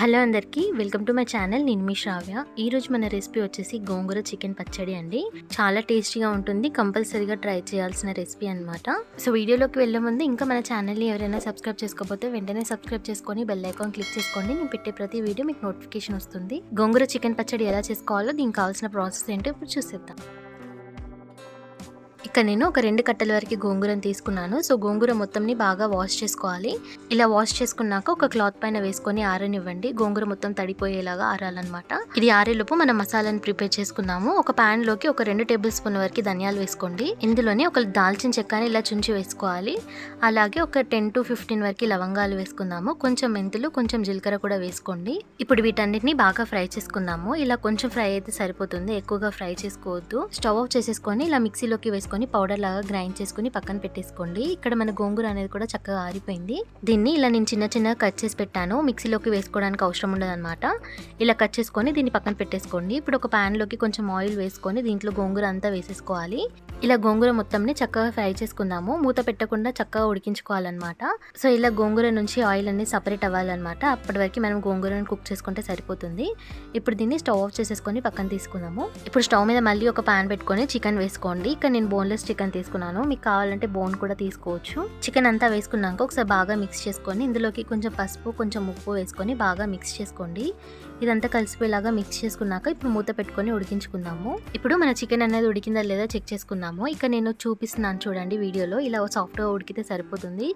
Hello అందరికీ welcome to my channel నేను మీ శ్రావ్య. ఈరోజు మన రెసిపీ వచ్చేసి గోంగూర చికెన్ పచ్చడి అండి. చాలా టేస్టీగా ఉంటుంది కంపల్సరీగా ట్రై చేయాల్సిన రెసిపీ అన్నమాట. సో వీడియోలోకి వెళ్ళే ముందు ఇంకా మన ఛానల్ని ఎవరైనా సబ్స్క్రైబ్ చేసుకోకపోతే వెంటనే సబ్స్క్రైబ్ చేసుకొని బెల్ ఐకాన్ క్లిక్ చేసుకోండి. నేను పెట్టే ప్రతి వీడియో మీకు నోటిఫికేషన్ వస్తుంది. గోంగూర చికెన్ పచ్చడి ఎలా చేసుకోవాలో దీనికి కావాల్సిన ప్రాసెస్ ఏంటో ఇప్పుడు చూసేద్దాం. ఇక్కడ నేను ఒక రెండు కట్టల వరకు గోంగూరను తీసుకున్నాను. సో గోంగూర మొత్తంని బాగా వాష్ చేసుకోవాలి. ఇలా వాష్ చేసుకున్నాక ఒక క్లాత్ పైన వేసుకొని ఆరనివ్వండి. గోంగూర మొత్తం తడిపోయేలాగా ఆరాలన్నమాట. ఇది ఆరేలోపు మనం మసాలాని ప్రిపేర్ చేసుకున్నాము. ఒక ప్యాన్లోకి ఒక రెండు టేబుల్ స్పూన్ వరకు ధనియాలు వేసుకోండి. ఇందులోనే ఒక దాల్చిన చెక్కని ఇలా చుంచి వేసుకోవాలి. అలాగే ఒక టెన్ టు ఫిఫ్టీన్ వరకు లవంగాలు వేసుకుందాము. కొంచెం మెంతులు కొంచెం జీలకర్ర కూడా వేసుకోండి. ఇప్పుడు వీటన్నిటిని బాగా ఫ్రై చేసుకుందాము. ఇలా కొంచెం ఫ్రై అయితే సరిపోతుంది. ఎక్కువగా ఫ్రై చేసుకోవద్దు. స్టవ్ ఆఫ్ చేసేసుకొని ఇలా మిక్సీలోకి వేసుకొని పౌడర్ లాగా గ్రైండ్ చేసుకొని పక్కన పెట్టేసుకోండి. ఇక్కడ మన గోంగూర అనేది కూడా చక్కగా ఆరిపోయింది. దీన్ని ఇలా నేను చిన్న చిన్న కట్ చేసి పెట్టాను. మిక్సీలోకి వేసుకోవడానికి అవసరం ఉండదు ఇలా కట్ చేసుకొని దీన్ని పక్కన పెట్టేసుకోండి. ఇప్పుడు ఒక ప్యాన్లోకి లోకి కొంచెం ఆయిల్ వేసుకొని దీంట్లో గోంగూర అంతా వేసేసుకోవాలి. ఇలా గోంగూర మొత్తంని చక్కగా ఫ్రై చేసుకుందాము. మూత పెట్టకుండా చక్కగా ఉడికించుకోవాలన్నమాట. సో ఇలా గోంగూర నుంచి ఆయిల్ అనేది సపరేట్ అవ్వాలన్నమాట. అప్పటి వరకు మనం గోంగూరను కుక్ చేసుకుంటే సరిపోతుంది. ఇప్పుడు దీన్ని స్టవ్ ఆఫ్ చేసేసుకొని పక్కన తీసుకుందాము. ఇప్పుడు స్టవ్ మీద మళ్ళీ ఒక పాన్ పెట్టుకొని చికెన్ వేసుకోండి. ఇక్కడ నేను బోన్లెస్ చికెన్ తీసుకున్నాను. మీకు కావాలంటే బోన్ కూడా తీసుకోవచ్చు. చికెన్ అంతా వేసుకున్నాక ఒకసారి బాగా మిక్స్ చేసుకొని ఇందులోకి కొంచెం పసుపు కొంచెం ఉప్పు వేసుకొని బాగా మిక్స్ చేసుకోండి. ఇదంతా కలిసిపోయేలాగా మిక్స్ చేసుకున్నాక ఇప్పుడు మూత పెట్టుకొని ఉడికించుకుందాము. ఇప్పుడు మన చికెన్ అనేది ఉడికిందా లేదా చెక్ చేసుకుందాము. ఇక నేను చూపిస్తున్నాను చూడండి వీడియోలో. ఇలా సాఫ్ట్గా ఉడికితే సరిపోతుంది.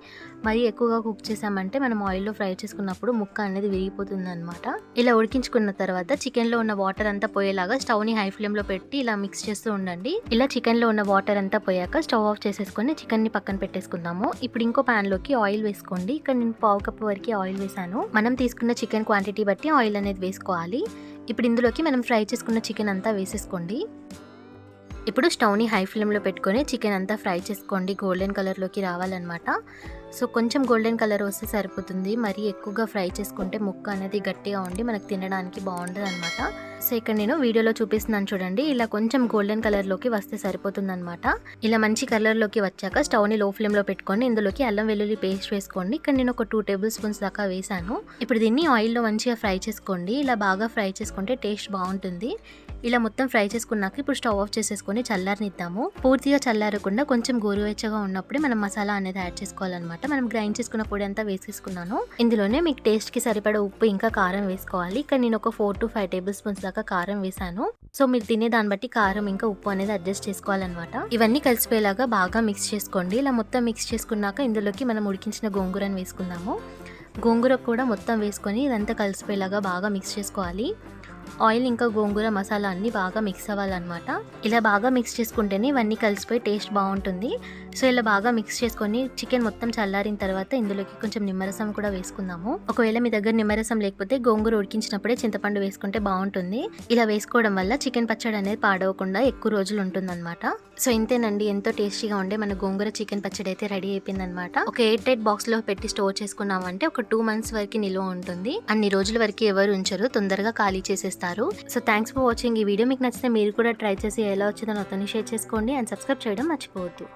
మరి ఎక్కువగా కుక్ చేసామంటే మనం ఆయిల్లో ఫ్రై చేసుకున్నప్పుడు ముక్క అనేది విరిగిపోతుంది అనమాట ఇలా ఉడికించుకున్న తర్వాత చికెన్లో ఉన్న వాటర్ అంతా పోయేలాగా స్టవ్ని హై ఫ్లేమ్లో పెట్టి ఇలా మిక్స్ చేస్తూ ఉండండి. ఇలా చికెన్లో ఉన్న వాటర్ అంతా పోయాక స్టవ్ ఆఫ్ చేసేసుకొని చికెన్ని పక్కన పెట్టేసుకుందాము. ఇప్పుడు ఇంకో ప్యాన్లోకి ఆయిల్ వేసుకోండి. ఇక్కడ నేను పావు కప్పు వరకు ఆయిల్ వేసాను మనం తీసుకున్న చికెన్ క్వాంటిటీ బట్టి ఆయిల్ అనేది వేసుకోవాలి. ఇప్పుడు ఇందులోకి మనం ఫ్రై చేసుకున్న చికెన్ అంతా వేసేసుకోండి. ఇప్పుడు స్టవ్ని హై ఫ్లేమ్లో పెట్టుకొని చికెన్ అంతా ఫ్రై చేసుకోండి. గోల్డెన్ కలర్లోకి రావాలన్నమాట. సో కొంచెం గోల్డెన్ కలర్ వస్తే సరిపోతుంది. మరీ ఎక్కువగా ఫ్రై చేసుకుంటే ముక్క అనేది గట్టిగా ఉండి మనకు తినడానికి బాగుంటుంది అనమాట సో ఇక్కడ నేను వీడియోలో చూపిస్తున్నాను చూడండి. ఇలా కొంచెం గోల్డెన్ కలర్లోకి వస్తే సరిపోతుంది అనమాట ఇలా మంచి కలర్లోకి వచ్చాక స్టవ్ని లో ఫ్లేమ్లో పెట్టుకొని ఇందులోకి అల్లం వెల్లుల్లి పేస్ట్ వేసుకోండి. ఇక్కడ నేను ఒక టూ టేబుల్ స్పూన్స్ దాకా వేసాను ఇప్పుడు దీన్ని ఆయిల్లో మంచిగా ఫ్రై చేసుకోండి. ఇలా బాగా ఫ్రై చేసుకుంటే టేస్ట్ బాగుంటుంది. ఇలా మొత్తం ఫ్రై చేసుకున్నాక ఇప్పుడు స్టవ్ ఆఫ్ చేసేసుకొని చల్లారనిద్దాము పూర్తిగా చల్లారకుండా కొంచెం గోరువెచ్చగా ఉన్నప్పుడే మనం మసాలా అనేది యాడ్ చేసుకోవాలన్నమాట. మనం గ్రైండ్ చేసుకున్న పొడి అంతా వేసేసుకున్నాను. ఇందులోనే మీకు టేస్ట్కి సరిపడా ఉప్పు ఇంకా కారం వేసుకోవాలి. ఇక్కడ నేను ఒక four to five tablespoons దాకా కారం వేసాను. సో మీరు తినే దాన్ని బట్టి కారం ఇంకా ఉప్పు అనేది అడ్జస్ట్ చేసుకోవాలన్నమాట. ఇవన్నీ కలిసిపోయేలాగా బాగా మిక్స్ చేసుకోండి. ఇలా మొత్తం మిక్స్ చేసుకున్నాక ఇందులోకి మనం ఉడికించిన గోంగూరని వేసుకుందాము. గోంగూర కూడా మొత్తం వేసుకొని ఇదంతా కలిసిపోయేలాగా బాగా మిక్స్ చేసుకోవాలి. ఆయిల్ ఇంకా గోంగూర మసాలా అన్నీ బాగా మిక్స్ అవ్వాలన్నమాట. ఇలా బాగా మిక్స్ చేసుకుంటేనే ఇవన్నీ కలిసిపోయి టేస్ట్ బాగుంటుంది. సో ఇలా బాగా మిక్స్ చేసుకొని చికెన్ మొత్తం చల్లారిన తర్వాత ఇందులోకి కొంచెం నిమ్మరసం కూడా వేసుకుందాము. ఒకవేళ మీ దగ్గర నిమ్మరసం లేకపోతే గోంగూర ఉడికించినప్పుడే చింతపండు వేసుకుంటే బాగుంటుంది. ఇలా వేసుకోవడం వల్ల చికెన్ పచ్చడి అనేది పాడవకుండా ఎక్కువ రోజులు ఉంటుందన్నమాట. సో ఇంతేనండి. ఎంతో టేస్టీగా ఉండే మన గోంగూర చికెన్ పచ్చడి అయితే రెడీ అయిపోయిందనమాట ఒక ఎయిట్ ఎయిట్ బాక్స్లో పెట్టి స్టోర్ చేసుకున్నామంటే ఒక టూ మంత్స్ వరకు నిల్వ ఉంటుంది. అన్ని రోజుల వరకు ఎవరు ఉంచరు. తొందరగా ఖాళీ చేస్తారు. సో థ్యాంక్స్ ఫర్ వాచింగ్ ఈ వీడియో. మీకు నచ్చితే మీరు కూడా ట్రై చేసి ఎలా వచ్చిందో నాతో షేర్ చేసుకోండి. అండ్ సబ్స్క్రైబ్ చేయడం మర్చిపోవద్దు.